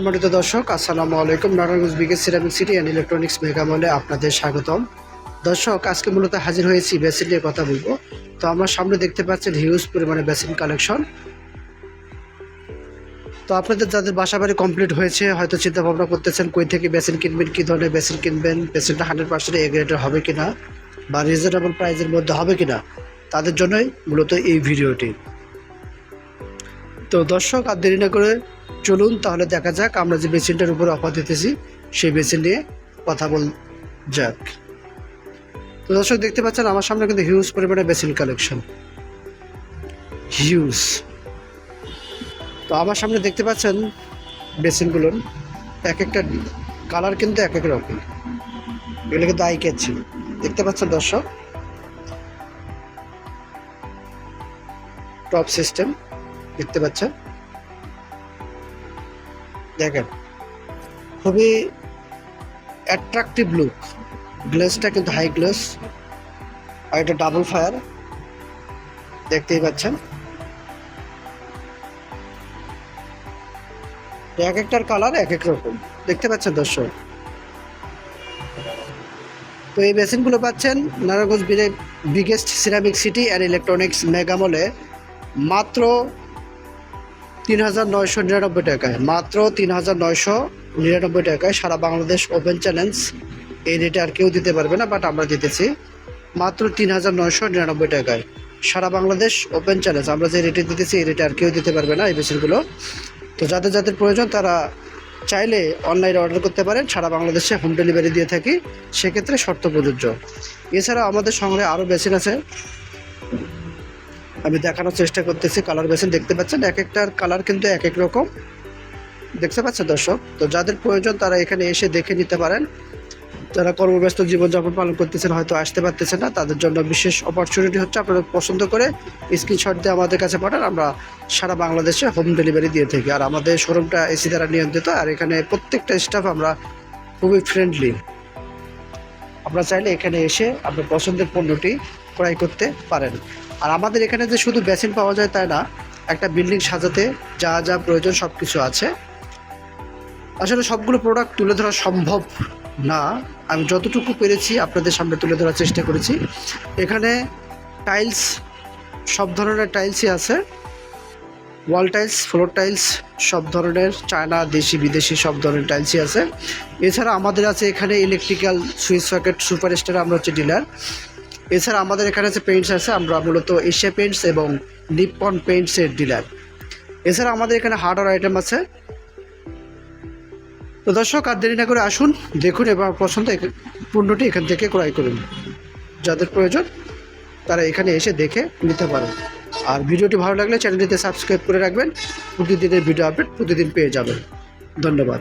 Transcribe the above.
সম্মানিত দর্শক, আসসালামু আলাইকুম। Narayanganj biggest ceramic city and electronics mega মলে আপনাদের স্বাগতম। দর্শক, আজকে মূলত হাজির হয়েছি বেসিন নিয়ে কথা বলব। তো আমরা সামনে দেখতে পাচ্ছেন হিউজ পরিমাণে বেসিন কালেকশন। তো আপনাদের যাদের বাসা বাড়ি কমপ্লিট হয়েছে, হয়তো চিন্তা ভাবনা করতেছেন কই থেকে বেসিন কিনবেন, কী ধরনের বেসিন কিনবেন, বেসিনটা হান্ড্রেড পার্সেন্ট এ গ্রেডের হবে কিনা, বা রিজনেবল প্রাইসের মধ্যে হবে কিনা, তাদের জন্যই মূলত এই ভিডিওটি। তো দর্শক, আর দেরি না করে চলুন তাহলে দেখা যাক, আমরা যে বেসিনটার উপর অফার দিতেছি, সেই বেসিন নিয়ে কথা বল যাক। তো দর্শক, দেখতে পাচ্ছেন আমার সামনে কিন্তু হিউজ পরিমাণে বেসিন কালেকশন হিউজ তো আমার সামনে দেখতে পাচ্ছেন বেসিনগুলো, এক একটা কালার কিন্তু এক এক রকম। এগুলো কিন্তু আই ছিল দেখতে পাচ্ছেন দর্শক? টপ সিস্টেম দেখতে পাচ্ছেন? দেখেন, খুবই অ্যাট্রাকটিভ লুক গ্লেসটা কিন্তু হাই গ্লেস আর এটা ডাবল ফায়ার দেখতেই পাচ্ছেন। এক একটার কালার এক এক রকম, দেখতে পাচ্ছেন দর্শক? তো এই বেসিনগুলো পাচ্ছেন Narayanganj biggest ceramic city and electronics মেগামলে মাত্র তিন হাজার নিরানব্বই টাকায়। মাত্র তিন হাজার নিরানব্বই টাকায় সারা বাংলাদেশ ওপেন চ্যালেঞ্জ। এই রেটে আর কেউ দিতে পারবে না বাট আমরা দিতেছি মাত্র তিন হাজার নিরানব্বই টাকায়। সারা বাংলাদেশ ওপেন চ্যালেঞ্জ। আমরা যে রেটে দিতেছি এই রেটে আর কেউ দিতে পারবে না এই মেশিনগুলো তো যাদের যাদের প্রয়োজন, তারা চাইলে অনলাইনে অর্ডার করতে পারেন। সারা বাংলাদেশে হোম ডেলিভারি দিয়ে থাকি। সেক্ষেত্রে শর্ত প্রযোজ্য। এছাড়া আমাদের সংগ্রহে আরও বেসিন আছে। আমি দেখানোর চেষ্টা করতেছি কালার বেসিন দেখতে পাচ্ছেন? এক একটার কালার কিন্তু এক এক রকম। দেখতে পাচ্ছেন দর্শক? তো যাদের প্রয়োজন তারা এখানে এসে দেখে নিতে পারেন। যারা কর্মব্যস্ত জীবনযাপন পালন করতেছেন, হয়তো আসতে পারতেছেন না। তাদের জন্য বিশেষ অপরচুনিটি হচ্ছে আপনারা পছন্দ করে স্ক্রিনশট দিয়ে আমাদের কাছে পাঠান। আমরা সারা বাংলাদেশে হোম ডেলিভারি দিয়ে থাকি। আর আমাদের শোরুমটা এসি দ্বারা নিয়ন্ত্রিত। আর এখানে প্রত্যেকটা স্টাফ আমরা খুবই ফ্রেন্ডলি আপনারা চাইলে এখানে এসে আপনার পছন্দের পণ্যটি ক্রয় করতে পারেন। আর আমাদের এখানে যে শুধু বেসিন পাওয়া যায় তাই না, একটা বিল্ডিং সাজাতে যা যা প্রয়োজন সব কিছু আছে। আসলে সবগুলো প্রোডাক্ট তুলে ধরা সম্ভব না। আমি যতটুকু পেরেছি আপনাদের সামনে তুলে ধরার চেষ্টা করেছি। এখানে টাইলস সব ধরনের টাইলসই আছে। ওয়াল টাইলস ফ্লোর টাইলস সব ধরনের চায়না, দেশি, বিদেশি সব ধরনের টাইলসই আছে। এছাড়া আমাদের আছে এখানে electrical switch socket super star আমরা হচ্ছে ডিলার এছাড়া আমাদের এখানে যে পেন্টস আছে, আমরা মূলত এশিয়া পেইন্টস এবং নিপন পেইন্টসের ডিলার এছাড়া আমাদের এখানে হার্ডওয়ার আইটেম আছে। তো দর্শক, আর দেরি না করে আসুন, দেখুন এবার পছন্দ পণ্যটি এখান থেকে ক্রয় করুন। যাদের প্রয়োজন, তারা এখানে এসে দেখে নিতে পারেন। আর ভিডিওটি ভালো লাগলে চ্যানেলটিতে সাবস্ক্রাইব করে রাখবেন। প্রতিদিনের ভিডিও আপডেট প্রতিদিন পেয়ে যাবেন। ধন্যবাদ।